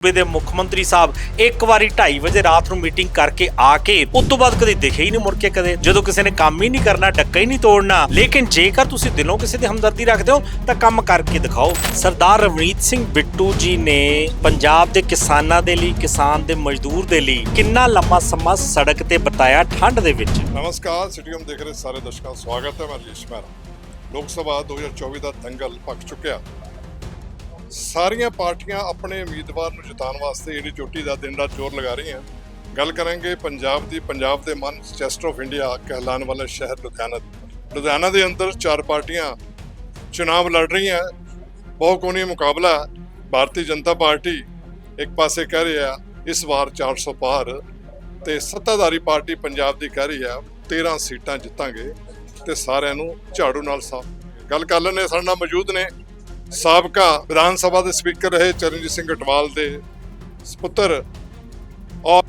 ਸੂਬੇ ਦੇ ਮੁੱਖ ਮੰਤਰੀ ਸਾਹਿਬ ਇੱਕ ਵਾਰੀ 2:30 ਵਜੇ ਰਾਤ ਨੂੰ ਮੀਟਿੰਗ ਕਰਕੇ ਆ ਕੇ ਉਸ ਤੋਂ ਬਾਅਦ ਕਦੇ ਦਿਖੇ ਹੀ ਨਹੀਂ ਮੁੜ ਕੇ ਕਦੇ। ਜਦੋਂ ਕਿਸੇ ਨੇ ਕੰਮ ਹੀ ਨਹੀਂ ਕਰਨਾ, ਡੱਕਾ ਹੀ ਨਹੀਂ ਤੋੜਨਾ। ਲੇਕਿਨ ਜੇਕਰ ਤੁਸੀਂ ਦਿਲੋਂ ਕਿਸੇ ਦੀ ਹਮਦਰਦੀ ਰੱਖਦੇ ਹੋ, ਤਾਂ ਕੰਮ ਕਰਕੇ ਦਿਖਾਓ। ਸਰਦਾਰ ਰਵਨੀਤ ਸਿੰਘ ਬਿੱਟੂ ਜੀ ਨੇ ਪੰਜਾਬ ਦੇ ਕਿਸਾਨਾਂ ਦੇ ਲਈ, ਕਿਸਾਨ ਦੇ ਮਜ਼ਦੂਰ ਦੇ ਲਈ ਕਿੰਨਾ ਲੰਮਾ ਸਮਾਂ ਸੜਕ ਤੇ ਬਿਤਾਇਆ ਠੰਡ ਦੇ ਵਿੱਚ? ਨਮਸਕਾਰ ਸਿਟੀਐਮ ਦੇਖ ਰਹੇ ਸਾਰੇ ਦਰਸ਼ਕਾਂ ਦਾ ਸਵਾਗਤ ਹੈ। ਮੈਂ ਰਜੇਸ਼ ਮਹਿਰਾ। ਲੋਕ ਸਭਾ 2024 ਦਾ ਦੰਗਲ ਪੱਕ ਚੁੱਕਿਆ। ਸਾਰੀਆਂ ਪਾਰਟੀਆਂ ਆਪਣੇ ਉਮੀਦਵਾਰ ਨੂੰ ਜਿਤਾਉਣ ਵਾਸਤੇ ਜਿਹੜੀ ਚੋਟੀ ਦਾ ਦਿਨ ਰਾਤ ਜ਼ੋਰ ਲਗਾ ਰਹੀਆਂ। ਗੱਲ ਕਰਾਂਗੇ ਪੰਜਾਬ ਦੀ, ਪੰਜਾਬ ਦੇ ਮਨ ਚੈਸਟ ਆਫ ਇੰਡੀਆ ਕਹਿਲਾਣ ਵਾਲਾ ਸ਼ਹਿਰ ਲੁਧਿਆਣਾ ਲੁਧਿਆਣਾ ਦੇ ਅੰਦਰ ਚਾਰ ਪਾਰਟੀਆਂ ਚੁਣਾਵ ਲੜ ਰਹੀਆਂ। ਬਹੁਕੋਣੀ ਮੁਕਾਬਲਾ, ਭਾਰਤੀ ਜਨਤਾ ਪਾਰਟੀ ਇੱਕ ਪਾਸੇ ਕਹਿ ਰਹੀ ਆ, ਇਸ ਵਾਰ 400 ਪਾਰ ਤੇ ਸੱਤਾਧਾਰੀ ਪਾਰਟੀ ਪੰਜਾਬ ਦੀ ਕਹਿ ਰਹੀ ਹੈ 13 ਸੀਟਾਂ ਜਿੱਤਾਂਗੇ ਤੇ ਸਾਰਿਆਂ ਨੂੰ ਝਾੜੂ ਨਾਲ ਸਾਫ਼ ਗੱਲ ਕਰ ਲੈਣੇ ਸਾਡੇ ਨਾਲ ਮੌਜੂਦ ਨੇ ਸਾਬਕਾ ਵਿਧਾਨ ਸਭਾ ਦੇ ਸਪੀਕਰ ਰਹੇ ਚਰਨਜੀਤ ਸਿੰਘ ਅਟਵਾਲ ਦੇ ਸੁਪੁੱਤਰ ਔਰ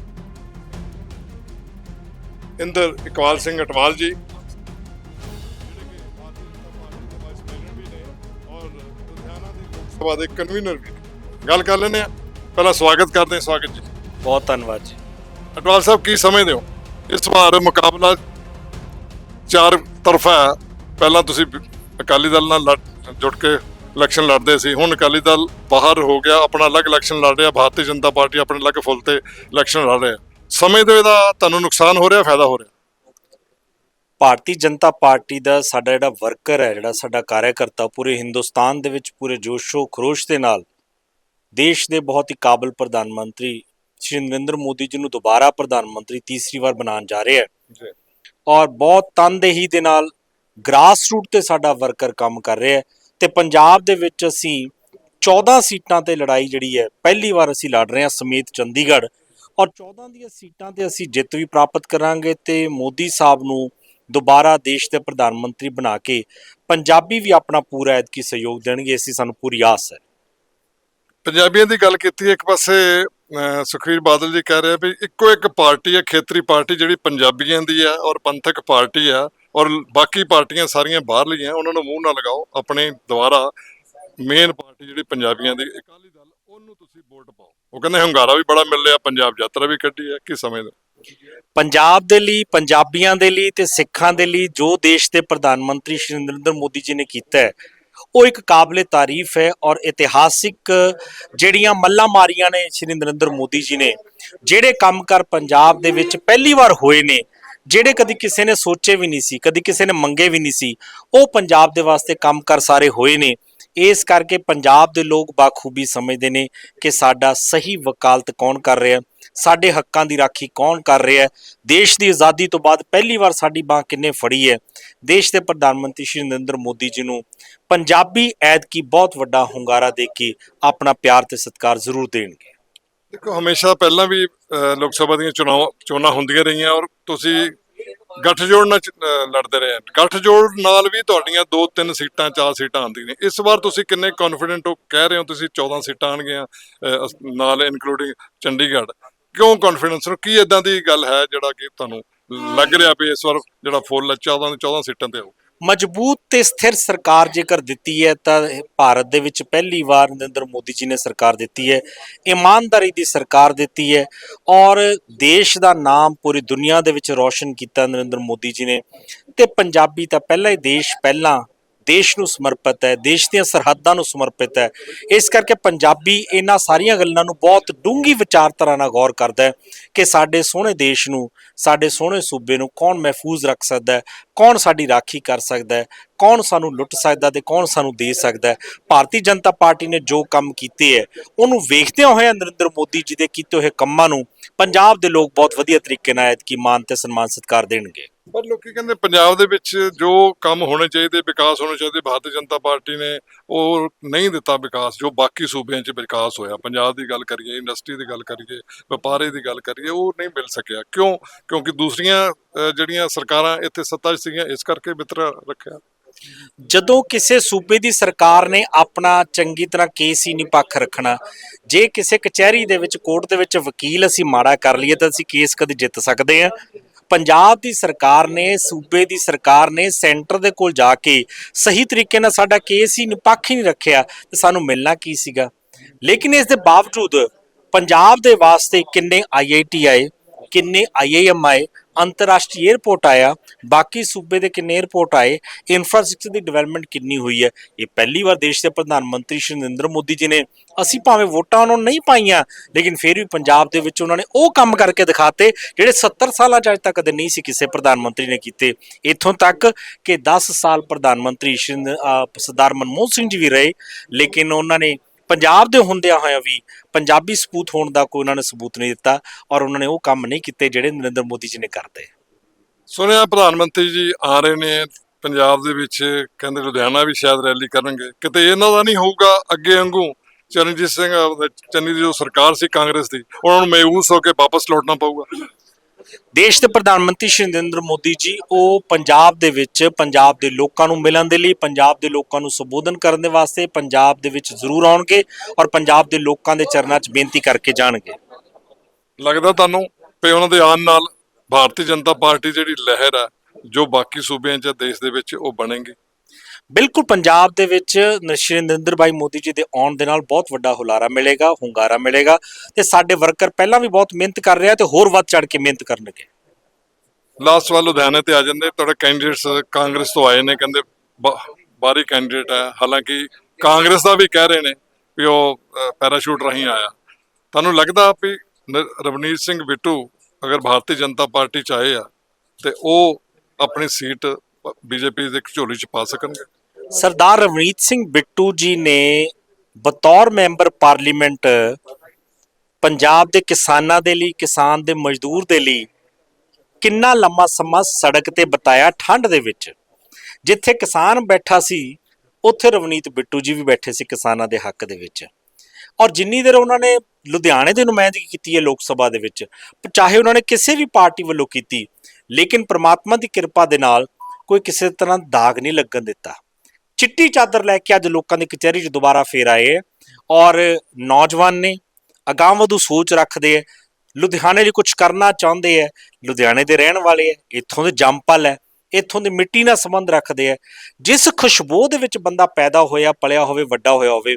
ਇੰਦਰ ਇਕਬਾਲ ਸਿੰਘ ਅਟਵਾਲ ਜੀ। ਸਭਾ ਦੇ ਕਨਵੀਨਰ ਵੀ। ਗੱਲ ਕਰ ਲੈਣੇ ਆ ਪਹਿਲਾਂ ਸਵਾਗਤ ਕਰਦੇ ਹਾਂ। ਸਵਾਗਤ ਜੀ। ਬਹੁਤ ਧੰਨਵਾਦ ਜੀ। ਅਟਵਾਲ ਸਾਹਿਬ ਕੀ ਸਮਝਦੇ ਹੋ? ਇਸ ਵਾਰ ਮੁਕਾਬਲਾ ਚਾਰ ਤਰਫਾ ਹੈ। ਪਹਿਲਾਂ ਤੁਸੀਂ ਅਕਾਲੀ ਦਲ ਨਾਲ ਜੁੜ ਕੇ ਇਲੈਕਸ਼ਨ ਲੜਦੇ ਸੀ। ਹੁਣ ਅਕਾਲੀ ਦਲ ਬਾਹਰ ਹੋ ਗਿਆ। ਆਪਣਾ ਅਲੱਗ ਇਲੈਕਸ਼ਨ ਲੜ ਰਿਹਾ। ਭਾਰਤੀ ਜਨਤਾ ਪਾਰਟੀ ਆਪਣੇ ਅਲੱਗ ਫੁੱਲ ਤੇ ਇਲੈਕਸ਼ਨ ਲੜ ਰਿਹਾ। ਸਮਝਦੇ ਹੋ ਇਹਦਾ ਤੁਹਾਨੂੰ ਨੁਕਸਾਨ ਹੋ ਰਿਹਾ ਫਾਇਦਾ ਹੋ ਰਿਹਾ? ਭਾਰਤੀ ਜਨਤਾ ਪਾਰਟੀ ਦਾ ਸਾਡਾ ਜਿਹੜਾ ਵਰਕਰ ਹੈ ਜਿਹੜਾ ਸਾਡਾ ਕਾਰਜਕਰਤਾ ਪੂਰੇ ਹਿੰਦੁਸਤਾਨ ਦੇ ਵਿੱਚ ਪੂਰੇ ਜੋਸ਼ੋ ਖਰੋਸ਼ ਦੇ ਨਾਲ ਦੇਸ਼ ਦੇ ਬਹੁਤ ਹੀ ਕਾਬਲ ਪ੍ਰਧਾਨ ਮੰਤਰੀ ਸ਼੍ਰੀ ਨਰਿੰਦਰ ਮੋਦੀ ਜੀ ਨੂੰ ਦੁਬਾਰਾ ਪ੍ਰਧਾਨ ਮੰਤਰੀ ਤੀਸਰੀ ਵਾਰ ਬਣਾਉਣ ਜਾ ਰਹੇ ਹੈ। ਔਰ ਬਹੁਤ ਤਨਦੇਹੀ ਦੇ ਨਾਲ ਗ੍ਰਾਸ ਰੂਟ ਤੇ ਸਾਡਾ ਵਰਕਰ ਕੰਮ ਕਰ ਰਿਹਾ ਹੈ। ਤੇ ਪੰਜਾਬ ਦੇ ਵਿੱਚ ਅਸੀਂ 14 ਸੀਟਾਂ ਤੇ ਲੜਾਈ ਜਿਹੜੀ ਹੈ ਪਹਿਲੀ ਵਾਰ ਅਸੀਂ ਲੜ ਰਹੇ ਹਾਂ ਸਮੇਤ ਚੰਡੀਗੜ੍ਹ। ਔਰ 14 ਦੀਆਂ ਸੀਟਾਂ ਤੇ ਅਸੀਂ ਜਿੱਤ ਵੀ ਪ੍ਰਾਪਤ ਕਰਾਂਗੇ ਤੇ ਮੋਦੀ ਸਾਹਿਬ ਨੂੰ ਦੁਬਾਰਾ ਦੇਸ਼ ਦੇ ਪ੍ਰਧਾਨ ਮੰਤਰੀ ਬਣਾ ਕੇ ਪੰਜਾਬੀ ਵੀ ਆਪਣਾ ਪੂਰਾ ਐਤਕੀ ਸਹਿਯੋਗ ਦੇਣਗੇ ਇਸੀ ਸਾਨੂੰ ਪੂਰੀ ਆਸ ਹੈ। ਪੰਜਾਬੀਆਂ ਦੀ ਗੱਲ ਕੀਤੀ ਇੱਕ ਪਾਸੇ ਅਹ, ਸੁਖਬੀਰ ਬਾਦਲ ਜੀ ਕਹਿ ਰਹੇ ਆ ਵੀ ਇੱਕੋ ਇੱਕ ਪਾਰਟੀ ਹੈ ਖੇਤਰੀ ਪਾਰਟੀ ਜਿਹੜੀ ਪੰਜਾਬੀਆਂ ਦੀ ਹੈ ਔਰ ਪੰਥਕ ਪਾਰਟੀ ਆ। ਔਰ ਬਾਕੀ ਪਾਰਟੀਆਂ ਸਾਰੀਆਂ ਬਾਹਰਲੀਆਂ ਉਹਨਾਂ ਨੂੰ ਮੂੰਹ ਨਾ ਲਗਾਓ, ਆਪਣੇ ਦੁਆਰਾ ਮੇਨ ਪਾਰਟੀ ਜਿਹੜੀ ਪੰਜਾਬੀਆਂ ਦੀ, ਅਕਾਲੀ ਦਲ, ਉਹਨੂੰ ਤੁਸੀਂ ਵੋਟ ਪਾਓ ਉਹ ਕਹਿੰਦੇ ਹੰਗਾਰਾ ਵੀ ਬੜਾ ਮਿਲ ਰਿਹਾ, ਪੰਜਾਬ ਯਾਤਰਾ ਵੀ ਕੱਢੀ ਹੈ, ਕੀ ਸਮਝਦੇ ਹੋ? ਪੰਜਾਬ ਦੇ ਲਈ, ਪੰਜਾਬੀਆਂ ਦੇ ਲਈ ਤੇ ਸਿੱਖਾਂ ਦੇ ਲਈ ਜੋ ਦੇਸ਼ ਦੇ ਪ੍ਰਧਾਨ ਮੰਤਰੀ ਸ਼੍ਰੀ ਨਰਿੰਦਰ ਮੋਦੀ ਜੀ ਨੇ ਕੀਤਾ ਹੈ, ਉਹ ਇੱਕ ਕਾਬਲੇ ਤਾਰੀਫ ਹੈ ਔਰ ਇਤਿਹਾਸਿਕ ਜਿਹੜੀਆਂ ਮੱਲਾਂ ਮਾਰੀਆਂ ਨੇ ਸ਼੍ਰੀ ਨਰਿੰਦਰ ਮੋਦੀ ਜੀ ਨੇ, ਜਿਹੜੇ ਕੰਮ ਕਰ ਪੰਜਾਬ ਦੇ ਵਿੱਚ ਪਹਿਲੀ ਵਾਰ ਹੋਏ ਨੇ ਜਿਹੜੇ ਕਦੀ ਕਿਸੇ ਨੇ ਸੋਚੇ ਵੀ ਨਹੀਂ ਸੀ, ਕਦੀ ਕਿਸੇ ਨੇ ਮੰਗੇ ਵੀ ਨਹੀਂ ਸੀ, ਉਹ ਪੰਜਾਬ ਦੇ ਵਾਸਤੇ ਕੰਮ ਕਰ ਸਾਰੇ ਹੋਏ ਨੇ। ਇਸ ਕਰਕੇ ਪੰਜਾਬ ਦੇ ਲੋਕ ਬਾਖੂਬੀ ਸਮਝਦੇ ਨੇ ਕਿ ਸਾਡਾ ਸਹੀ ਵਕਾਲਤ ਕੌਣ ਕਰ ਰਿਹਾ ਸਾਡੇ ਹੱਕਾਂ ਦੀ ਰਾਖੀ ਕੌਣ ਕਰ ਰਿਹਾ ਹੈ? ਦੇਸ਼ ਦੀ ਆਜ਼ਾਦੀ ਤੋਂ ਬਾਅਦ ਪਹਿਲੀ ਵਾਰ ਸਾਡੀ ਬਾਹ ਕਿੰਨੇ ਫੜੀ ਹੈ? ਦੇਸ਼ ਦੇ ਪ੍ਰਧਾਨ ਮੰਤਰੀ ਸ਼੍ਰੀ ਨਰਿੰਦਰ ਮੋਦੀ ਜੀ ਨੂੰ ਪੰਜਾਬੀ ਐਤਕੀ ਬਹੁਤ ਵੱਡਾ ਹੁੰਗਾਰਾ ਦੇ ਕੇ ਆਪਣਾ ਪਿਆਰ ਤੇ ਸਤਿਕਾਰ ਜ਼ਰੂਰ ਦੇਣਗੇ। ਦੇਖੋ, ਹਮੇਸ਼ਾ ਪਹਿਲਾਂ ਵੀ ਲੋਕ ਸਭਾ ਦੀਆਂ ਚੋਣਾਂ ਚੋਣਾਂ ਹੁੰਦੀਆਂ ਰਹੀਆਂ ਔਰ ਤੁਸੀਂ ਗੱਠਜੋੜ ਨਾਲ ਲੜਦੇ ਰਹੇ ਗੱਠਜੋੜ ਨਾਲ ਵੀ ਤੁਹਾਡੀਆਂ ਦੋ ਤਿੰਨ ਸੀਟਾਂ, ਚਾਰ ਸੀਟਾਂ ਆਉਂਦੀਆਂ ਨੇ। ਇਸ ਵਾਰ ਤੁਸੀਂ ਕਿੰਨੇ ਕੌਨਫੀਡੈਂਟ ਹੋ? ਕਹਿ ਰਹੇ ਹੋ ਤੁਸੀਂ 14 ਸੀਟਾਂ ਆਣਗੀਆਂ ਨਾਲ ਇਨਕਲੂਡਿੰਗ ਚੰਡੀਗੜ੍ਹ। ਕਿਉਂ ਕੌਨਫੀਡੈਂਸ ਨੂੰ? ਕੀ ਇਦਾਂ ਦੀ ਗੱਲ ਹੈ ਜਿਹੜਾ ਕਿ ਤੁਹਾਨੂੰ ਲੱਗ ਰਿਹਾ ਵੀ ਇਸ ਵਾਰ ਜਿਹੜਾ ਫੁੱਲ 14 ਦੇ 14 ਸੀਟਾਂ ਤੇ ਆਊ ਮਜ਼ਬੂਤ ਤੇ ਸਥਿਰ ਸਰਕਾਰ ਜੇਕਰ ਦਿੱਤੀ ਹੈ, ਤਾਂ ਭਾਰਤ ਦੇ ਵਿੱਚ ਪਹਿਲੀ ਵਾਰ ਨਰਿੰਦਰ ਮੋਦੀ ਜੀ ਨੇ ਸਰਕਾਰ ਦਿੱਤੀ ਹੈ। ਇਮਾਨਦਾਰੀ ਦੀ ਸਰਕਾਰ ਦਿੱਤੀ ਹੈ ਔਰ ਦੇਸ਼ ਦਾ ਨਾਮ ਪੂਰੀ ਦੁਨੀਆ ਦੇ ਵਿੱਚ ਰੌਸ਼ਨ ਕੀਤਾ ਨਰਿੰਦਰ ਮੋਦੀ ਜੀ ਨੇ। ਤੇ ਪੰਜਾਬੀ ਤਾਂ ਪਹਿਲਾਂ ਹੀ ਦੇਸ਼ ਪਹਿਲਾਂ ਦੇਸ਼ ਨੂੰ ਸਮਰਪਿਤ ਹੈ, ਦੇਸ਼ ਦੀਆਂ ਸਰਹੱਦਾਂ ਨੂੰ ਸਮਰਪਿਤ ਹੈ। ਇਸ ਕਰਕੇ ਪੰਜਾਬੀ ਇਹਨਾਂ ਸਾਰੀਆਂ ਗੱਲਾਂ ਨੂੰ ਬਹੁਤ ਡੂੰਘੀ ਵਿਚਾਰਧਾਰਾ ਨਾਲ ਗੌਰ ਕਰਦਾ ਹੈ ਕਿ ਸਾਡੇ ਸੋਹਣੇ ਦੇਸ਼ ਨੂੰ, ਸਾਡੇ ਸੋਹਣੇ ਸੂਬੇ ਨੂੰ ਕੌਣ ਮਹਿਫੂਜ਼ ਰੱਖ ਸਕਦਾ ਹੈ, ਕੌਣ ਸਾਡੀ ਰਾਖੀ ਕਰ ਸਕਦਾ ਹੈ, ਕੌਣ ਸਾਨੂੰ ਲੁੱਟ ਸਕਦਾ ਤੇ ਕੌਣ ਸਾਨੂੰ ਦੇ ਸਕਦਾ ਭਾਰਤੀ ਜਨਤਾ ਪਾਰਟੀ ਨੇ ਜੋ ਕੰਮ ਕੀਤੇ ਹੈ, ਉਹਨੂੰ ਵੇਖਦਿਆਂ ਹੋਇਆ ਨਰਿੰਦਰ ਮੋਦੀ ਜੀ ਦੇ ਕੀਤੇ ਹੋਏ ਕੰਮਾਂ ਨੂੰ ਪੰਜਾਬ ਦੇ ਲੋਕ ਬਹੁਤ ਵਧੀਆ ਤਰੀਕੇ ਨਾਲ ਐਤਕੀ ਮਾਨ ਤੇ ਸਨਮਾਨ ਸਤਿਕਾਰ ਦੇਣਗੇ। ਪਰ ਲੋਕੀ ਕਹਿੰਦੇ ਪੰਜਾਬ ਦੇ ਵਿੱਚ ਜੋ ਕੰਮ ਹੋਣੇ ਚਾਹੀਦੇ, ਵਿਕਾਸ ਹੋਣੇ ਚਾਹੀਦੇ, ਭਾਰਤੀ ਜਨਤਾ ਪਾਰਟੀ ਨੇ ਉਹ ਨਹੀਂ ਦਿੱਤਾ ਵਿਕਾਸ, ਜੋ ਬਾਕੀ ਸੂਬਿਆਂ 'ਚ ਵਿਕਾਸ ਹੋਇਆ। ਪੰਜਾਬ ਦੀ ਗੱਲ ਕਰੀਏ, ਇੰਡਸਟਰੀ ਦੀ ਗੱਲ ਕਰੀਏ, ਵਪਾਰੇ ਦੀ ਗੱਲ ਕਰੀਏ, ਉਹ ਨਹੀਂ ਮਿਲ ਸਕਿਆ। ਕਿਉਂ? ਕਿਉਂਕਿ ਦੂਸਰੀਆਂ ਜਿਹੜੀਆਂ ਸਰਕਾਰਾਂ ਇੱਥੇ ਸੱਤਾ 'ਚ ਸੀਗੀਆਂ, ਇਸ ਕਰਕੇ ਬਿਤਰਾ ਰੱਖਿਆ। ਜਦੋਂ ਕਿਸੇ ਸੂਬੇ ਦੀ ਸਰਕਾਰ ਨੇ ਆਪਣਾ ਚੰਗੀ ਤਰ੍ਹਾਂ ਕੇਸ ਹੀ ਨਹੀਂ ਪੱਖ ਰੱਖਣਾ, ਜੇ ਕਿਸੇ ਕਚਹਿਰੀ ਦੇ ਵਿੱਚ, ਕੋਰਟ ਦੇ ਵਿੱਚ ਵਕੀਲ ਅਸੀਂ ਮਾੜਾ ਕਰ ਲਈਏ, ਤਾਂ ਅਸੀਂ ਕੇਸ ਕਦੇ ਜਿੱਤ ਸਕਦੇ ਹਾਂ। ਪੰਜਾਬ ਦੀ ਸਰਕਾਰ ਨੇ, ਸੂਬੇ ਦੀ ਸਰਕਾਰ ਨੇ ਸੈਂਟਰ ਦੇ ਕੋਲ ਜਾ ਕੇ ਸਹੀ ਤਰੀਕੇ ਨਾਲ ਸਾਡਾ ਕੇਸ ਹੀ ਨਿਪੱਖ ਹੀ ਨਹੀਂ ਰੱਖਿਆ ਤੇ ਸਾਨੂੰ ਮਿਲਣਾ ਕੀ ਸੀਗਾ? ਲੇਕਿਨ ਇਸ ਦੇ ਬਾਵਜੂਦ ਪੰਜਾਬ ਦੇ ਵਾਸਤੇ ਕਿੰਨੇ ਆਈਆਈਟੀ ਆਏ, ਕਿੰਨੇ ਆਈਆਈਐਮ ਆਏ ਅੰਤਰਰਾਸ਼ਟਰੀ 에ਅਰਪੋਰਟ ਆਇਆ, ਬਾਕੀ ਸੂਬੇ ਦੇ ਕਿੰਨੇ 에ਅਰਪੋਰਟ ਆਏ ਇਨਫਰਾਸਟ੍ਰਕਚਰ ਦੀ ਡਿਵੈਲਪਮੈਂਟ ਕਿੰਨੀ ਹੋਈ ਹੈ, ਇਹ ਪਹਿਲੀ ਵਾਰ ਦੇਸ਼ ਦੇ ਪ੍ਰਧਾਨ ਮੰਤਰੀ ਸ਼੍ਰੀ ਨਰਿੰਦਰ ਮੋਦੀ ਜੀ ਨੇ, ਅਸੀਂ ਭਾਵੇਂ ਵੋਟਾਂ ਉਹਨਾਂ ਨੂੰ ਨਹੀਂ ਪਾਈਆਂ, ਲੇਕਿਨ ਫਿਰ ਵੀ ਪੰਜਾਬ ਦੇ ਵਿੱਚ ਉਹਨਾਂ ਨੇ ਉਹ ਕੰਮ ਕਰਕੇ ਦਿਖਾਤੇ, ਜਿਹੜੇ 70 ਸਾਲਾਂ ਚ ਅੱਜ ਤੱਕ ਕਦੇ ਨਹੀਂ ਸੀ ਕਿਸੇ ਪ੍ਰਧਾਨ ਮੰਤਰੀ ਨੇ ਕੀਤੇ। ਇੱਥੋਂ ਤੱਕ ਕਿ 10 ਸਾਲ ਪ੍ਰਧਾਨ ਮੰਤਰੀ ਸ਼੍ਰੀ ਸਰਦਾਰ ਮਨਮੋਹਨ ਸਿੰਘ ਜੀ ਵੀ ਰਹੇ, ਲੇਕਿਨ ਉਹਨਾਂ ਨੇ ਪੰਜਾਬ ਦੇ ਹੁੰਦਿਆਂ ਹੋਇਆਂ ਵੀ ਪੰਜਾਬੀ ਸਪੂਤ ਹੋਣ ਦਾ ਕੋਈ ਉਹਨਾਂ ਨੇ ਸਬੂਤ ਨਹੀਂ ਦਿੱਤਾ ਔਰ ਉਹਨਾਂ ਨੇ ਉਹ ਕੰਮ ਨਹੀਂ ਕੀਤੇ ਜਿਹੜੇ ਨਰਿੰਦਰ ਮੋਦੀ ਜੀ ਨੇ ਕਰਦੇ। ਸੁਣਿਆ ਪ੍ਰਧਾਨ ਮੰਤਰੀ ਜੀ ਆ ਰਹੇ ਨੇ, ਪੰਜਾਬ ਦੇ ਵਿੱਚ ਕਹਿੰਦੇ ਲੁਧਿਆਣਾ ਵੀ ਸ਼ਾਇਦ ਰੈਲੀ ਕਰਨਗੇ। ਕਿਤੇ ਇਹਨਾਂ ਦਾ ਨਹੀਂ ਹੋਊਗਾ ਅੱਗੇ ਵਾਂਗੂ ਚਰਨਜੀਤ ਸਿੰਘ ਚੰਨੀ ਦੀ ਜੋ ਸਰਕਾਰ ਸੀ ਕਾਂਗਰਸ ਦੀ, ਉਹਨਾਂ ਨੂੰ ਮਾਯੂਸ ਹੋ ਕੇ ਵਾਪਸ ਲੌਟਣਾ ਪਊਗਾ। ਦੇਸ਼ ਦੇ ਪ੍ਰਧਾਨ ਮੰਤਰੀ ਸ਼੍ਰੀ ਨਰਿੰਦਰ ਮੋਦੀ ਜੀ, ਉਹ ਪੰਜਾਬ ਦੇ ਵਿੱਚ ਪੰਜਾਬ ਦੇ ਲੋਕਾਂ ਨੂੰ ਮਿਲਣ ਦੇ ਲਈ, ਪੰਜਾਬ ਦੇ ਲੋਕਾਂ ਨੂੰ ਸੰਬੋਧਨ ਕਰਨ ਦੇ ਵਾਸਤੇ, ਪੰਜਾਬ ਦੇ ਵਿੱਚ ਜ਼ਰੂਰ ਆਉਣਗੇ ਔਰ ਪੰਜਾਬ ਦੇ ਲੋਕਾਂ ਦੇ ਚਰਨਾਂ 'ਚ ਬੇਨਤੀ ਕਰਕੇ ਜਾਣਗੇ। ਲੱਗਦਾ ਤੁਹਾਨੂੰ ਵੀ ਉਹਨਾਂ ਦੇ ਆਉਣ ਨਾਲ ਭਾਰਤੀ ਜਨਤਾ ਪਾਰਟੀ ਜਿਹੜੀ ਲਹਿਰ ਹੈ ਜੋ ਬਾਕੀ ਸੂਬਿਆਂ 'ਚ ਦੇਸ਼ ਦੇ ਵਿੱਚ ਉਹ ਬਣੇਗੀ। ਬਿਲਕੁਲ ਪੰਜਾਬ ਦੇ ਵਿੱਚ ਸ਼੍ਰੀ ਨਰਿੰਦਰ ਭਾਈ ਮੋਦੀ ਜੀ ਦੇ ਆਉਣ ਦੇ ਨਾਲ ਬਹੁਤ ਵੱਡਾ ਹੁਲਾਰਾ ਮਿਲੇਗਾ, ਹੁੰਗਾਰਾ ਮਿਲੇਗਾ ਤੇ ਸਾਡੇ ਵਰਕਰ ਪਹਿਲਾਂ ਵੀ ਬਹੁਤ ਮਿਹਨਤ ਕਰ ਰਿਹਾ ਆ ਤੇ ਹੋਰ ਵੱਧ ਚੜ ਕੇ ਮਿਹਨਤ ਕਰਨਗੇ। ਲਾਸਟ ਵਾਰ ਲੁਧਿਆਣੇ ਤੇ ਆ ਜਾਂਦੇ, ਤੁਹਾਡੇ ਕੈਂਡੀਡੇਟਸ ਕਾਂਗਰਸ ਤੋਂ ਆਏ ਨੇ, ਕਹਿੰਦੇ ਬਾ- ਬਾਹਰੀ ਕੈਂਡੀਡੇਟ ਹੈ। ਹਾਲਾਂਕਿ ਕਾਂਗਰਸ ਦਾ ਵੀ ਕਹਿ ਰਹੇ ਨੇ ਵੀ ਉਹ ਪੈਰਾਸ਼ੂਟ ਰਾਹੀਂ ਆਇਆ। ਤੁਹਾਨੂੰ ਲੱਗਦਾ ਵੀ ਰਵਨੀਤ ਸਿੰਘ ਬਿੱਟੂ ਅਗਰ ਭਾਰਤੀ ਜਨਤਾ ਪਾਰਟੀ ਚ ਆਏ ਆ ਤੇ ਉਹ ਆਪਣੀ ਸੀਟ ਬੀਜੇਪੀ ਦੇ ਝੋਲੀ ਚ ਪਾ ਸਕਣਗੇ? ਸਰਦਾਰ ਰਵਨੀਤ ਸਿੰਘ ਬਿੱਟੂ ਜੀ ਨੇ ਬਤੌਰ ਮੈਂਬਰ ਪਾਰਲੀਮੈਂਟ ਪੰਜਾਬ ਦੇ ਕਿਸਾਨਾਂ ਦੇ ਲਈ, ਕਿਸਾਨ ਦੇ ਮਜ਼ਦੂਰ ਦੇ ਲਈ ਕਿੰਨਾ ਲੰਮਾ ਸਮਾਂ ਸੜਕ ਤੇ ਬਿਤਾਇਆ ਠੰਡ ਦੇ ਵਿੱਚ? ਜਿੱਥੇ ਕਿਸਾਨ ਬੈਠਾ ਸੀ, ਉੱਥੇ ਰਵਨੀਤ ਬਿੱਟੂ ਜੀ ਵੀ ਬੈਠੇ ਸੀ ਕਿਸਾਨਾਂ ਦੇ ਹੱਕ ਦੇ ਵਿੱਚ। ਔਰ ਜਿੰਨੀ ਦੇਰ ਉਹਨਾਂ ਨੇ ਲੁਧਿਆਣੇ ਦੇ ਨੁਮਾਇੰਦਗੀ ਕੀਤੀ ਹੈ ਲੋਕ ਸਭਾ ਦੇ ਵਿੱਚ, ਚਾਹੇ ਉਹਨਾਂ ਨੇ ਕਿਸੇ ਵੀ ਪਾਰਟੀ ਵੱਲੋਂ ਕੀਤੀ, ਲੇਕਿਨ ਪ੍ਰਮਾਤਮਾ ਦੀ ਕਿਰਪਾ ਦੇ ਨਾਲ ਕੋਈ ਕਿਸੇ ਤਰ੍ਹਾਂ ਦਾਗ ਨਹੀਂ ਲੱਗਣ ਦਿੱਤਾ। ਚਿੱਟੀ ਚਾਦਰ ਲੈ ਕੇ ਅੱਜ ਲੋਕਾਂ ਦੀ ਕਚਹਿਰੀ 'ਚ ਦੁਬਾਰਾ ਫੇਰ ਆਏ ਹੈ ਔਰ ਨੌਜਵਾਨ ਨੇ ਅਗਾਂਹਵਧੂ ਸੋਚ ਰੱਖਦੇ ਹੈ, ਲੁਧਿਆਣੇ ਲਈ ਕੁਝ ਕਰਨਾ ਚਾਹੁੰਦੇ ਹੈ, ਲੁਧਿਆਣੇ ਦੇ ਰਹਿਣ ਵਾਲੇ ਹੈ, ਇੱਥੋਂ ਦੇ ਜੰਮਪਲ ਹੈ, ਇੱਥੋਂ ਦੀ ਮਿੱਟੀ ਨਾਲ ਸੰਬੰਧ ਰੱਖਦੇ ਹੈ, ਜਿਸ ਖੁਸ਼ਬੂ ਦੇ ਵਿੱਚ ਬੰਦਾ ਪੈਦਾ ਹੋਇਆ, ਪਲਿਆ ਹੋਵੇ, ਵੱਡਾ ਹੋਇਆ ਹੋਵੇ,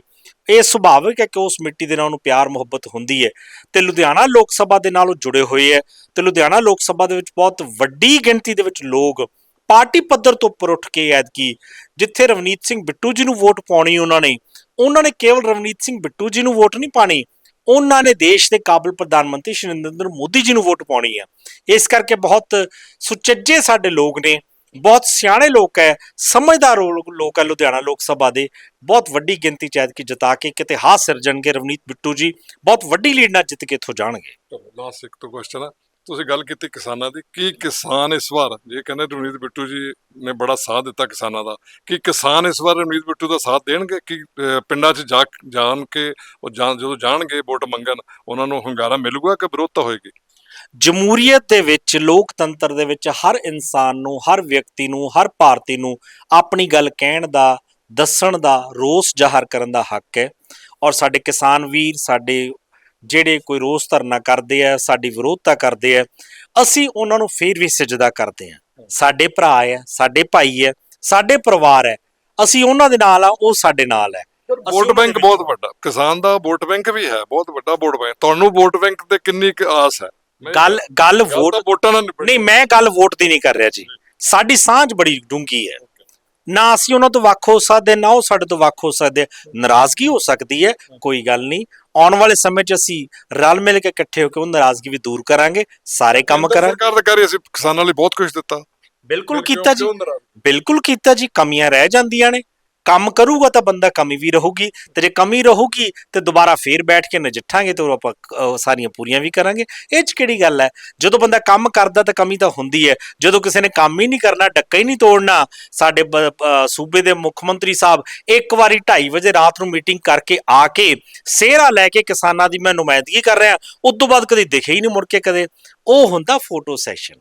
ਇਹ ਸੁਭਾਵਿਕ ਹੈ ਕਿ ਉਸ ਮਿੱਟੀ ਦੇ ਨਾਲ ਉਹਨੂੰ ਪਿਆਰ, ਮੁਹੱਬਤ ਹੁੰਦੀ ਹੈ ਤੇ ਲੁਧਿਆਣਾ ਲੋਕ ਸਭਾ ਦੇ ਨਾਲ ਉਹ ਜੁੜੇ ਹੋਏ ਹੈ ਤੇ ਲੁਧਿਆਣਾ ਲੋਕ ਸਭਾ ਦੇ ਵਿੱਚ ਬਹੁਤ ਵੱਡੀ ਗਿਣਤੀ ਦੇ ਵਿੱਚ ਲੋਕ ਪਾਰਟੀ ਪੱਧਰ ਤੋਂ ਉੱਪਰ ਉੱਠ ਕੇ ਐਤਕੀ, ਜਿੱਥੇ ਰਵਨੀਤ ਸਿੰਘ ਬਿੱਟੂ ਜੀ ਨੂੰ ਵੋਟ ਪਾਉਣੀ ਉਹਨਾਂ ਨੇ ਉਹਨਾਂ ਨੇ ਕੇਵਲ ਰਵਨੀਤ ਸਿੰਘ ਬਿੱਟੂ ਜੀ ਨੂੰ ਵੋਟ ਨਹੀਂ ਪਾਣੀ, ਉਹਨਾਂ ਨੇ ਦੇਸ਼ ਦੇ ਕਾਬਲ ਪ੍ਰਧਾਨ ਮੰਤਰੀ ਸ਼੍ਰੀ ਨਰਿੰਦਰ ਮੋਦੀ ਜੀ ਨੂੰ ਵੋਟ ਪਾਉਣੀ ਹੈ ਇਸ ਕਰਕੇ ਬਹੁਤ ਸੁਚੱਜੇ ਸਾਡੇ ਲੋਕ ਨੇ, ਬਹੁਤ ਸਿਆਣੇ ਲੋਕ ਹੈ ਸਮਝਦਾਰ ਲੋਕ ਹੈ ਲੁਧਿਆਣਾ ਲੋਕ ਸਭਾ ਦੇ, ਬਹੁਤ ਵੱਡੀ ਗਿਣਤੀ ਚ ਐਤਕੀ ਜਿਤਾ ਕੇ ਇੱਕ ਇਤਿਹਾਸ ਸਿਰਜਣਗੇ ਰਵਨੀਤ ਬਿੱਟੂ ਜੀ, ਬਹੁਤ ਵੱਡੀ ਲੀਡ ਨਾਲ ਜਿੱਤ ਕੇ ਇੱਥੋਂ ਜਾਣਗੇ। ਲਾਸਟ ਇੱਕ ਤੋਂ ਕੁਐਸਚਨ ਹੈ ਤੁਸੀਂ ਗੱਲ ਕੀਤੀ ਕਿਸਾਨਾਂ ਦੀ ਕੀ ਕਿਸਾਨ ਇਸ ਵਾਰ ਜੇ ਕਹਿੰਦੇ ਰਵਨੀਤ ਬਿੱਟੂ ਜੀ ਨੇ ਬੜਾ ਸਾਥ ਦਿੱਤਾ ਕਿਸਾਨਾਂ ਦਾ ਕੀ ਕਿਸਾਨ ਇਸ ਵਾਰ ਰਵਨੀਤ ਬਿੱਟੂ ਦਾ ਸਾਥ ਦੇਣਗੇ? ਕਿ ਅਹ, ਪਿੰਡਾਂ 'ਚ ਜਾ ਜਾਣ ਕੇ ਉਹ ਜਦੋਂ ਜਾਣਗੇ ਵੋਟ ਮੰਗਣ ਉਹਨਾਂ ਨੂੰ ਹੰਗਾਰਾ ਮਿਲੂਗਾ ਕਿ ਵਿਰੋਧਤਾ ਹੋਏਗੀ? ਜਮਹੂਰੀਅਤ ਦੇ ਵਿੱਚ ਲੋਕਤੰਤਰ ਦੇ ਵਿੱਚ ਹਰ ਇਨਸਾਨ ਨੂੰ ਹਰ ਵਿਅਕਤੀ ਨੂੰ ਹਰ ਭਾਰਤੀ ਨੂੰ ਆਪਣੀ ਗੱਲ ਕਹਿਣ ਦਾ ਦੱਸਣ ਦਾ ਰੋਸ ਜ਼ਾਹਰ ਕਰਨ ਦਾ ਹੱਕ ਹੈ। ਔਰ ਸਾਡੇ ਕਿਸਾਨ ਵੀਰ ਸਾਡੇ ਜਿਹੜੇ ਕੋਈ ਰੋਸ ਧਰਨਾ ਕਰਦੇ ਆ ਸਾਡੀ ਵਿਰੋਧਤਾ ਕਰਦੇ ਆ ਅਸੀਂ ਉਹਨਾਂ ਨੂੰ ਫੇਰ ਵੀ ਸਜਦਾ ਕਰਦੇ ਆ। ਸਾਡੇ ਭਰਾ ਹੈ ਸਾਡੇ ਭਾਈ ਹੈ ਸਾਡੇ ਪਰਿਵਾਰ ਹੈ ਅਸੀਂ ਉਹਨਾਂ ਦੇ ਨਾਲ ਆ ਉਹ ਸਾਡੇ ਨਾਲ ਹੈ ਵੋਟ ਬੈਂਕ ਬਹੁਤ ਵੱਡਾ ਕਿਸਾਨ ਦਾ ਵੋਟ ਬੈਂਕ ਵੀ ਹੈ ਬਹੁਤ ਵੱਡਾ ਵੋਟ ਬੈਂਕ। ਤੁਹਾਨੂੰ ਵੋਟ ਬੈਂਕ ਤੇ ਕਿੰਨੀ ਆਸ ਹੈ? ਗੱਲ ਗੱਲ ਵੋਟ ਵੋਟਾਂ ਨਾਲ ਨਹੀਂ ਮੈਂ ਗੱਲ ਵੋਟ ਦੀ ਨਹੀਂ ਕਰ ਰਿਹਾ ਜੀ। ਸਾਡੀ ਸਾਂਝ ਬੜੀ ਡੂੰਗੀ ਹੈ। ਨਾ ਅਸੀਂ ਉਹਨਾਂ ਤੋਂ ਵੱਖ ਹੋ ਸਕਦੇ ਨਾ ਉਹ ਸਾਡੇ ਤੋਂ ਵੱਖ ਹੋ ਸਕਦੇ। ਨਾਰਾਜ਼ਗੀ ਹੋ ਸਕਦੀ ਹੈ ਕੋਈ ਗੱਲ ਨਹੀਂ। ਆਉਣ ਵਾਲੇ ਸਮੇਂ 'ਚ ਅਸੀਂ ਰਲ ਮਿਲ ਕੇ ਇਕੱਠੇ ਹੋ ਕੇ ਉਹ ਨਾਰਾਜ਼ਗੀ ਵੀ ਦੂਰ ਕਰਾਂਗੇ ਸਾਰੇ ਕੰਮ ਕੇਂਦਰ ਕਰਾਂਗੇ। ਸਰਕਾਰ ਤਾਂ ਕਹਿ ਰਹੀ ਅਸੀਂ ਕਿਸਾਨਾਂ ਲਈ ਬਹੁਤ ਕੁਝ ਦਿੱਤਾ। ਬਿਲਕੁਲ ਕੀਤਾ ਜੀ? ਬਿਲਕੁਲ ਕੀਤਾ ਜੀ। ਕਮੀਆਂ ਰਹਿ ਜਾਂਦੀਆਂ ਨੇ। ਕੰਮ ਕਰੂਗਾ ਤਾਂ ਬੰਦਾ ਕਮੀ ਵੀ ਰਹੂਗੀ ਤੇ ਜੇ ਕਮੀ ਰਹੂਗੀ ਤੇ ਦੁਬਾਰਾ ਫੇਰ ਬੈਠ ਕੇ ਨਜਿੱਠਾਂਗੇ ਤੇ ਉਹ ਆਪਾਂ ਸਾਰੀਆਂ ਪੂਰੀਆਂ ਵੀ ਕਰਾਂਗੇ। ਇਹ ਚ ਕਿਹੜੀ ਗੱਲ ਹੈ? ਜਦੋਂ ਬੰਦਾ ਕੰਮ ਕਰਦਾ ਤਾਂ ਕਮੀ ਤਾਂ ਹੁੰਦੀ ਹੈ। ਜਦੋਂ ਕਿਸੇ ਨੇ ਕੰਮ ਹੀ ਨਹੀਂ ਕਰਨਾ, ਡੱਕਾ ਹੀ ਨਹੀਂ ਤੋੜਨਾ, ਸਾਡੇ ਬ- ਸੂਬੇ ਦੇ ਮੁੱਖ ਮੰਤਰੀ ਸਾਹਿਬ ਇੱਕ ਵਾਰੀ 2:30 ਵਜੇ ਰਾਤ ਨੂੰ ਮੀਟਿੰਗ ਕਰਕੇ ਆ ਕੇ ਸਿਹਰਾ ਲੈ ਕੇ ਕਿਸਾਨਾਂ ਦੀ ਮੈਂ ਨੁਮਾਇੰਦਗੀ ਕਰ ਰਿਹਾ, ਉਸ ਤੋਂ ਬਾਅਦ ਕਦੇ ਦਿਖੇ ਹੀ ਨਹੀਂ ਮੁੜ ਕੇ ਕਦੇ। ਉਹ ਹੁੰਦਾ ਫੋਟੋ ਸੈਸ਼ਨ।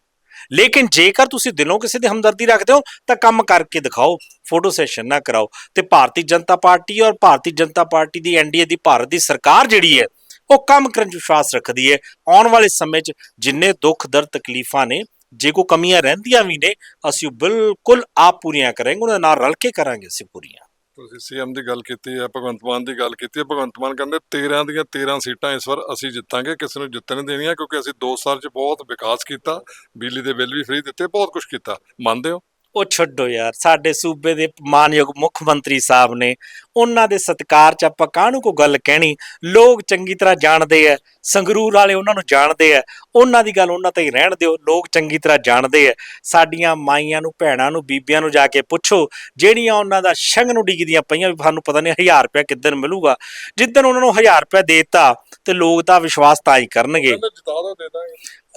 ਲੇਕਿਨ ਜੇਕਰ ਤੁਸੀਂ ਦਿਲੋਂ ਕਿਸੇ ਦੀ ਹਮਦਰਦੀ ਰੱਖਦੇ ਹੋ, ਤਾਂ ਕੰਮ ਕਰਕੇ ਦਿਖਾਓ, ਫੋਟੋ ਸੈਸ਼ਨ ਨਾ ਕਰਾਓ। ਤੇ ਭਾਰਤੀ ਜਨਤਾ ਪਾਰਟੀ ਔਰ ਭਾਰਤੀ ਜਨਤਾ ਪਾਰਟੀ ਦੀ ਐਨਡੀਏ ਦੀ ਭਾਰਤ ਦੀ ਸਰਕਾਰ ਜਿਹੜੀ ਹੈ, ਉਹ ਕੰਮ ਕਰਨ 'ਚ ਵਿਸ਼ਵਾਸ ਰੱਖਦੀ ਹੈ। ਆਉਣ ਵਾਲੇ ਸਮੇਂ 'ਚ ਜਿੰਨੇ ਦੁੱਖ ਦਰਦ ਤਕਲੀਫਾਂ ਨੇ, ਜੇ ਕੋ ਕਮੀਆਂ ਰਹਿੰਦੀਆਂ ਵੀ ਨੇ, ਅਸੀਂ ਉਹ ਬਿਲਕੁਲ ਆਪ ਪੂਰੀਆਂ ਕਰਾਂਗੇ, ਉਹਨਾਂ ਨਾਲ ਰਲ ਕੇ ਕਰਾਂਗੇ ਅਸੀਂ ਪੂਰੀਆਂ। ਤੁਸੀਂ ਸੀਐਮ ਦੀ ਗੱਲ ਕੀਤੀ ਹੈ, ਭਗਵੰਤ ਮਾਨ ਦੀ ਗੱਲ ਕੀਤੀ ਹੈ, ਭਗਵੰਤ ਮਾਨ ਕਹਿੰਦੇ 13 ਦੀਆਂ 13 ਸੀਟਾਂ ਇਸ ਵਾਰ ਅਸੀਂ ਜਿੱਤਾਂਗੇ, ਕਿਸੇ ਨੂੰ ਜਿੱਤਣ ਨਹੀਂ ਦੇਣੀਆਂ ਕਿਉਂਕਿ ਅਸੀਂ 2 ਸਾਲ 'ਚ ਬਹੁਤ ਵਿਕਾਸ ਕੀਤਾ, ਬਿਜਲੀ ਦੇ ਬਿੱਲ ਵੀ ਫ੍ਰੀ ਦਿੱਤੇ, ਬਹੁਤ ਕੁਝ ਕੀਤਾ। ਮੰਨਦੇ ਹੋ? ਉਹ ਛੱਡੋ ਯਾਰ, ਸਾਡੇ ਸੂਬੇ ਦੇ ਮਾਨਯੋਗ ਮੁੱਖ ਮੰਤਰੀ ਸਾਹਿਬ ਨੇ ਉਹਨਾਂ ਦੇ ਸਤਿਕਾਰ ਚ ਆਪਾਂ ਕਾਹਨੂੰ ਕੋ ਗੱਲ ਕਹਿਣੀ? ਲੋਕ ਚੰਗੀ ਤਰ੍ਹਾਂ ਜਾਣਦੇ ਆ ਸੰਗਰੂਰ ਵਾਲੇ ਉਹਨਾਂ ਨੂੰ ਜਾਣਦੇ ਆ ਉਹਨਾਂ ਦੀ ਗੱਲ ਉਹਨਾਂ ਤੇ ਹੀ ਰਹਿਣ ਦਿਓ, ਲੋਕ ਚੰਗੀ ਤਰ੍ਹਾਂ ਜਾਣਦੇ ਆ ਸਾਡੀਆਂ ਮਾਈਆਂ ਨੂੰ, ਭੈਣਾਂ ਨੂੰ, ਬੀਬੀਆਂ ਨੂੰ ਜਾ ਕੇ ਪੁੱਛੋ, ਜਿਹੜੀਆਂ ਉਹਨਾਂ ਦਾ ਸ਼ੰਗ ਨੂੰ ਡਿੱਗਦੀਆਂ ਪਈਆਂ ਵੀ ਸਾਨੂੰ ਪਤਾ ਨਹੀਂ 1000 ਰੁਪਏ ਕਿੱਦਣ ਮਿਲੂਗਾ। ਜਿੱਦਣ ਉਹਨਾਂ ਨੂੰ 1000 ਰੁਪਏ ਦੇਤਾ ਤੇ ਲੋਕ ਤਾਂ ਵਿਸ਼ਵਾਸ ਤਾਂ ਹੀ ਕਰਨਗੇ।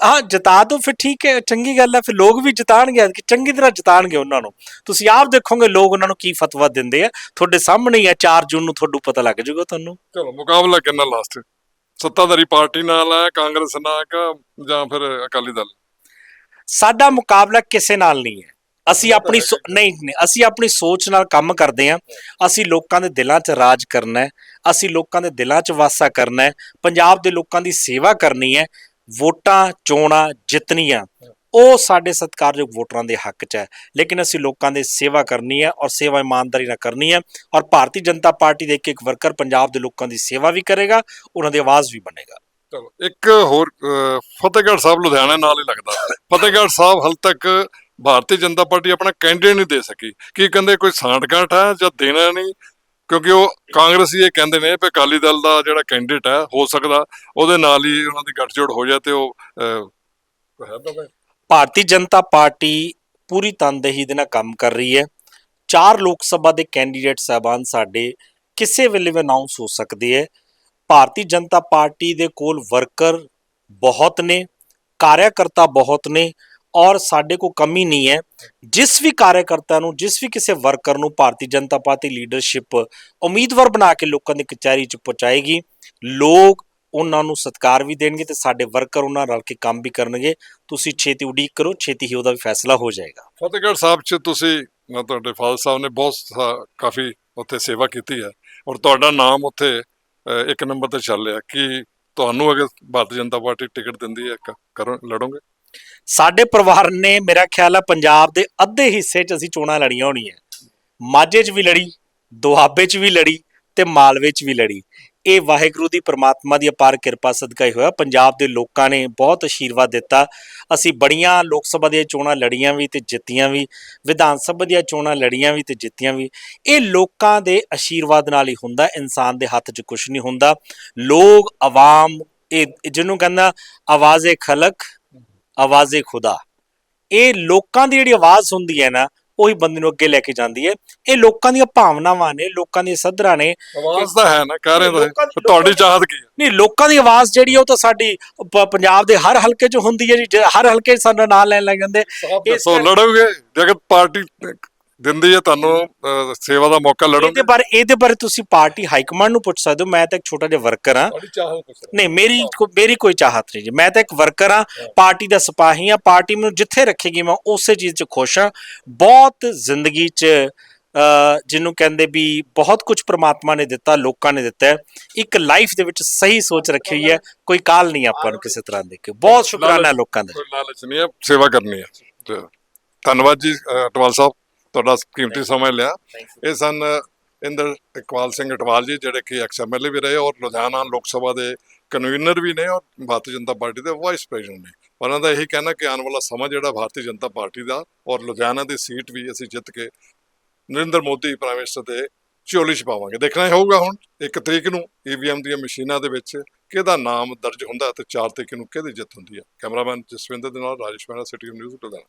ਹਾਂ ਜਿਤਾ ਦੋ ਫਿਰ ਠੀਕ ਹੈ ਚੰਗੀ ਗੱਲ ਹੈ ਫਿਰ ਲੋਕ ਵੀ ਜਿਤਾਣਗੇ ਕਿ ਚੰਗੀ ਤਰ੍ਹਾਂ ਜਿਤਾਣਗੇ ਉਹਨਾਂ ਨੂੰ। ਤੁਸੀਂ ਆਪ ਦੇਖੋਗੇ ਲੋਕ ਉਹਨਾਂ ਨੂੰ ਕੀ ਫਤਵਾ ਦਿੰਦੇ ਆ। ਤੁਹਾਡੇ ਸਾਹਮਣੇ ਹੀ ਆ 4 ਜੂਨ ਨੂੰ ਤੁਹਾਨੂੰ ਪਤਾ ਲੱਗ ਜਾਊਗਾ ਤੁਹਾਨੂੰ। ਚਲੋ ਮੁਕਾਬਲਾ ਕਿੰਨਾ ਲਾਸਟ ਸੱਤਾਧਾਰੀ ਪਾਰਟੀ ਨਾਲ ਹੈ ਕਾਂਗਰਸ ਨਾਲ ਕਿ ਜਾਂ ਫਿਰ ਅਕਾਲੀ ਦਲ? ਸਾਡਾ ਮੁਕਾਬਲਾ ਕਿਸੇ ਨਾਲ ਨਹੀਂ ਹੈ। ਅਸੀਂ ਆਪਣੀ ਨਹੀਂ ਨਹੀਂ ਅਸੀਂ ਆਪਣੀ ਸੋਚ ਨਾਲ ਕੰਮ ਕਰਦੇ ਹਾਂ। ਅਸੀਂ ਲੋਕਾਂ ਦੇ ਦਿਲਾਂ 'ਚ ਰਾਜ ਕਰਨਾ ਹੈ। ਅਸੀਂ ਲੋਕਾਂ ਦੇ ਦਿਲਾਂ 'ਚ ਵਾਸਾ ਕਰਨਾ ਹੈ। ਪੰਜਾਬ ਦੇ ਲੋਕਾਂ ਦੀ ਸੇਵਾ ਕਰਨੀ ਹੈ। ਵੋਟਾਂ ਚੋਣਾਂ ਜਿੱਤਣੀਆਂ, ਉਹ ਸਾਡੇ ਸਤਿਕਾਰਯੋਗ ਵੋਟਰਾਂ ਦੇ ਹੱਕ 'ਚ ਹੈ। ਲੇਕਿਨ ਅਸੀਂ ਲੋਕਾਂ ਦੀ ਸੇਵਾ ਕਰਨੀ ਹੈ ਔਰ ਸੇਵਾ ਇਮਾਨਦਾਰੀ ਨਾਲ ਕਰਨੀ ਹੈ ਔਰ ਭਾਰਤੀ ਜਨਤਾ ਪਾਰਟੀ ਦੇ ਇੱਕ ਇੱਕ ਵਰਕਰ ਪੰਜਾਬ ਦੇ ਲੋਕਾਂ ਦੀ ਸੇਵਾ ਵੀ ਕਰੇਗਾ, ਉਹਨਾਂ ਦੀ ਆਵਾਜ਼ ਵੀ ਬਣੇਗਾ। ਚਲੋ, ਇੱਕ ਹੋਰ ਫਤਿਹਗੜ੍ਹ ਸਾਹਿਬ ਲੁਧਿਆਣਾ ਨਾਲ ਹੀ ਲੱਗਦਾ। ਫਤਿਹਗੜ੍ਹ ਸਾਹਿਬ ਹਾਲ ਤੱਕ ਭਾਰਤੀ ਜਨਤਾ ਪਾਰਟੀ ਆਪਣਾ ਕੈਂਡੀਡੇਟ ਨਹੀਂ ਦੇ ਸਕੀ। ਕੀ ਕਹਿੰਦੇ, ਕੋਈ ਸਾਂਠਗਾਂਠ ਹੈ ਜਾਂ ਦੇਣਾ ਨਹੀਂ? ਕਿਉਂਕਿ ਉਹ ਕਾਂਗਰਸੀ ਇਹ ਕਹਿੰਦੇ ਨੇ ਵੀ ਅਕਾਲੀ ਦਲ ਦਾ ਜਿਹੜਾ ਕੈਂਡੀਡੇਟ ਹੈ, ਹੋ ਸਕਦਾ, ਉਹਦੇ ਨਾਲ ਹੀ ਉਹਨਾਂ ਦੀ ਗੱਠਜੋੜ ਹੋ ਜਾਏ ਤੇ ਉਹ ਭਾਰਤੀ ਜਨਤਾ ਪਾਰਟੀ ਪੂਰੀ ਤਨਦੇਹੀ ਦੇ ਨਾਲ ਕੰਮ ਕਰ ਰਹੀ ਹੈ। ਚਾਰ ਲੋਕ ਸਭਾ ਦੇ ਕੈਂਡੀਡੇਟ ਸਾਹਿਬਾਨ ਸਾਡੇ ਕਿਸੇ ਵੇਲੇ ਵੀ ਅਨਾਉਂਸ ਹੋ ਸਕਦੇ ਹੈ। ਭਾਰਤੀ ਜਨਤਾ ਪਾਰਟੀ ਦੇ ਕੋਲ ਵਰਕਰ ਬਹੁਤ ਨੇ, ਕਾਰਿਆਕਰਤਾ ਬਹੁਤ ਨੇ ਔਰ ਸਾਡੇ ਕੋਲ ਕਮੀ ਨਹੀਂ ਹੈ। ਜਿਸ ਵੀ ਕਾਰਜਕਰਤਾ ਨੂੰ, ਜਿਸ ਵੀ ਕਿਸੇ ਵਰਕਰ ਨੂੰ ਭਾਰਤੀ ਜਨਤਾ ਪਾਰਟੀ ਲੀਡਰਸ਼ਿਪ ਉਮੀਦਵਾਰ ਬਣਾ ਕੇ ਲੋਕਾਂ ਦੀ ਕਚਹਿਰੀ 'ਚ ਪਹੁੰਚਾਏਗੀ, ਲੋਕ ਉਹਨਾਂ ਨੂੰ ਸਤਿਕਾਰ ਵੀ ਦੇਣਗੇ ਤੇ ਸਾਡੇ ਵਰਕਰ ਉਹਨਾਂ ਨਾਲ ਰਲ ਕੇ ਕੰਮ ਵੀ ਕਰਨਗੇ। ਤੁਸੀਂ ਛੇਤੀ ਉਡੀਕ ਕਰੋ, ਛੇਤੀ ਹੀ ਉਹਦਾ ਵੀ ਫੈਸਲਾ ਹੋ ਜਾਏਗਾ। ਫਤਿਹਗੜ੍ਹ ਸਾਹਿਬ 'ਚ ਤੁਸੀਂ ਤੁਹਾਡੇ ਫਾਦਰ ਸਾਹਿਬ ਨੇ ਬਹੁਤ ਕਾਫੀ ਉੱਥੇ ਸੇਵਾ ਕੀਤੀ ਹੈ। ਔਰ ਤੁਹਾਡਾ ਨਾਮ ਉੱਥੇ ਇੱਕ ਨੰਬਰ ਤੇ ਚੱਲ ਰਿਹਾ ਕਿ ਤੁਹਾਨੂੰ ਅਗਰ ਭਾਰਤੀ ਜਨਤਾ ਪਾਰਟੀ ਟਿਕਟ ਦਿੰਦੀ ਹੈ ਲੜੋਗੇ? ਸਾਡੇ ਪਰਿਵਾਰ ਨੇ ਮੇਰਾ ਖਿਆਲ ਆ ਪੰਜਾਬ ਦੇ ਅੱਧੇ ਹਿੱਸੇ 'ਚ ਅਸੀਂ ਚੋਣਾਂ ਲੜੀਆਂ ਹੋਣੀਆਂ। ਮਾਝੇ 'ਚ ਵੀ ਲੜੀ ਦੁਆਬੇ 'ਚ ਵੀ ਲੜੀ ਤੇ ਮਾਲਵੇ 'ਚ ਵੀ ਲੜੀ। ਇਹ ਵਾਹਿਗੁਰੂ ਦੀ ਪ੍ਰਮਾਤਮਾ ਦੀ ਅਪਾਰ ਕਿਰਪਾ ਸਦਕਾ ਹੀ ਹੋਇਆ। ਪੰਜਾਬ ਦੇ ਲੋਕਾਂ ਨੇ ਬਹੁਤ ਆਸ਼ੀਰਵਾਦ ਦਿੱਤਾ। ਅਸੀਂ ਬੜੀਆਂ ਲੋਕ ਸਭਾ ਦੀਆਂ ਚੋਣਾਂ ਲੜੀਆਂ ਵੀ ਤੇ ਜਿੱਤੀਆਂ ਵੀ, ਵਿਧਾਨ ਸਭਾ ਦੀਆਂ ਚੋਣਾਂ ਲੜੀਆਂ ਵੀ ਤੇ ਜਿੱਤੀਆਂ ਵੀ। ਇਹ ਲੋਕਾਂ ਦੇ ਆਸ਼ੀਰਵਾਦ ਨਾਲ ਹੀ ਹੁੰਦਾ, ਇਨਸਾਨ ਦੇ ਹੱਥ 'ਚ ਕੁਝ ਨਹੀਂ ਹੁੰਦਾ। ਲੋਕ, ਆਵਾਮ, ਇਹ ਜਿਹਨੂੰ ਕਹਿੰਦਾ, ਆਵਾਜ਼ੇ ਖਲਕ ਆਵਾਜ਼ੇ ਖੁਦਾ। ਇਹ ਲੋਕਾਂ ਦੀ ਜਿਹੜੀ ਆਵਾਜ਼ ਹੁੰਦੀ ਹੈ ਨਾ ਉਹੀ ਬੰਦੇ ਨੂੰ ਅੱਗੇ ਲੈ ਕੇ ਜਾਂਦੀ ਹੈ। ਇਹ ਲੋਕਾਂ ਦੀਆਂ ਭਾਵਨਾਵਾਂ ਨੇ ਲੋਕਾਂ ਦੀਆਂ ਸੱਧਰਾਂ ਨੇ। ਆਵਾਜ਼ ਤਾਂ ਹੈ ਨਾ ਕਹਿ ਰਹੇ ਲੋਕਾਂ ਤਾਂ ਦੀ- ਤੁਹਾਡੀ ਚਾਹਤ ਕੀ ਹੈ? ਨਹੀਂ ਲੋਕਾਂ ਦੀ ਆਵਾਜ਼ ਜਿਹੜੀ ਆ ਉਹ ਤਾਂ ਸਾਡੀ ਪ- ਪੰਜਾਬ ਦੇ ਹਰ ਹਲਕੇ 'ਚ ਹੁੰਦੀ ਹੈ ਜੀ। ਜੇ ਹਰ ਹਲਕੇ 'ਚ ਸਾਡਾ ਨਾਂ ਲੈਣ ਲੱਗ ਜਾਂਦੇ। ਕਰਕੇ- ਲੜੋਗੇ? ਜੇਕਰ ਪਾਰਟੀ ਦਿੰਦੀ ਹੈ ਤੁਹਾਨੂੰ ਸੇਵਾ ਦਾ ਮੌਕਾ ਇਹਦੇ ਲੜੋਗੇ ਬਾਰੇ ਇਹਦੇ ਬਾਰੇ ਤੁਸੀਂ ਪਾਰਟੀ ਹਾਈ ਕਮਾਂਡ ਨੂੰ ਪੁੱਛ ਸਕਦੇ ਹੋ ਮੈਂ ਤਾਂ ਇੱਕ ਛੋਟਾ ਜਿਹਾ ਵਰਕਰ ਹਾਂ। ਨਹੀਂ ਮੇਰੀ ਮੇਰੀ ਕੋਈ ਚਾਹਤ ਨਹੀਂ ਜੀ। ਮੈਂ ਤਾਂ ਇੱਕ ਵਰਕਰ ਹਾਂ ਪਾਰਟੀ ਦਾ ਸਿਪਾਹੀ ਹਾਂ ਪਾਰਟੀ ਮੈਨੂੰ ਜਿੱਥੇ ਰੱਖੇਗੀ ਮੈਂ ਉਸੇ ਚੀਜ਼ 'ਚ ਖੁਸ਼ ਹਾਂ। ਬਹੁਤ ਜ਼ਿੰਦਗੀ 'ਚ ਜਿਹਨੂੰ ਕਹਿੰਦੇ ਵੀ ਬਹੁਤ ਕੁਝ ਪ੍ਰਮਾਤਮਾ ਨੇ ਦਿੱਤਾ ਲੋਕਾਂ ਨੇ ਦਿੱਤਾ। ਇੱਕ ਲਾਈਫ ਦੇ ਵਿੱਚ ਸਹੀ ਸੋਚ ਰੱਖੀ ਹੋਈ ਹੈ ਕੋਈ ਕਾਲ ਨਹੀਂ ਆਪਾਂ ਨੂੰ ਕਿਸੇ ਤਰ੍ਹਾਂ ਦੇ ਕੇ ਬਹੁਤ ਸ਼ੁਕਰਾਨਾ ਲੋਕਾਂ ਦਾ ਕੋਈ ਲਾਲਚ ਨਹੀਂ ਹੈ ਸੇਵਾ ਕਰਨੀ ਹੈ। ਧੰਨਵਾਦ ਜੀ ਅਟਵਾਲ ਸਾਹਿਬ। ਤੁਹਾਡਾ ਕੀਮਤੀ ਸਮਾਂ ਲਿਆ। ਇਹ ਸਨ ਇੰਦਰ ਇਕਬਾਲ ਸਿੰਘ ਅਟਵਾਲ ਜੀ ਜਿਹੜੇ ਕਿ ਐਕਸਐਮਐਲਏ ਵੀ ਰਹੇ ਔਰ ਲੁਧਿਆਣਾ ਲੋਕ ਸਭਾ ਦੇ ਕਨਵੀਨਰ ਵੀ ਨੇ ਔਰ ਭਾਰਤੀ ਜਨਤਾ ਪਾਰਟੀ ਦੇ ਵਾਈਸ ਪ੍ਰੈਜ਼ੀਡੈਂਟ ਨੇ। ਉਹਨਾਂ ਦਾ ਇਹੀ ਕਹਿਣਾ ਕਿ ਆਉਣ ਵਾਲਾ ਸਮਾਂ ਜਿਹੜਾ ਭਾਰਤੀ ਜਨਤਾ ਪਾਰਟੀ ਦਾ ਔਰ ਲੁਧਿਆਣਾ ਦੀ ਸੀਟ ਵੀ ਅਸੀਂ ਜਿੱਤ ਕੇ ਨਰਿੰਦਰ ਮੋਦੀ ਪ੍ਰਾਈਮ ਮਿਨਿਸਟਰ ਦੇ ਝੋਲੀ 'ਚ ਪਾਵਾਂਗੇ। ਦੇਖਣਾ ਹੀ ਹੋਊਗਾ ਹੁਣ ਇੱਕ ਤਰੀਕ ਨੂੰ ਈਵੀਐਮ ਦੀਆਂ ਮਸ਼ੀਨਾਂ ਦੇ ਵਿੱਚ ਕਿਹਦਾ ਨਾਮ ਦਰਜ ਹੁੰਦਾ ਤੇ 4 ਤਰੀਕ ਨੂੰ ਕਿਹਦੀ ਜਿੱਤ ਹੁੰਦੀ ਹੈ। ਕੈਮਰਾਮੈਨ ਜਸਵਿੰਦਰ ਦੇ ਨਾਲ ਰਾਜੇਸ਼ ਮਹਿਰਾ ਸਿਟੀ ਨਿਊਜ਼ ਲੁਧਿਆਣਾ